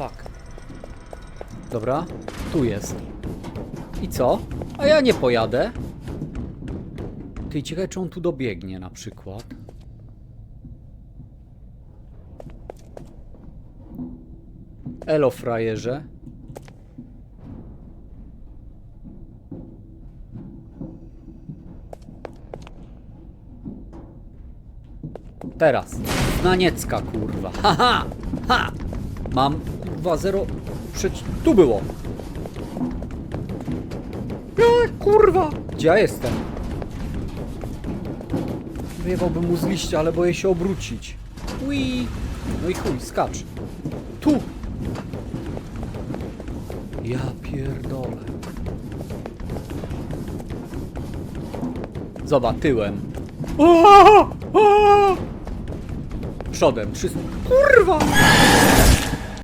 fuck. Dobra, tu jest. I co? A ja nie pojadę. Ty, ciekawe czy on tu dobiegnie na przykład. Elo, frajerze. Teraz. Znaniecka, kurwa. Haha! Ha! Mam 2-0 przeci... Tu było! A, kurwa! Gdzie ja jestem? Wyjebałbym mu z liścia, ale boję się obrócić. Ui! No i chuj, skacz. Tu! Ja pierdolę. Zobacz, tyłem. O! Przodem, trzy... Kurwa!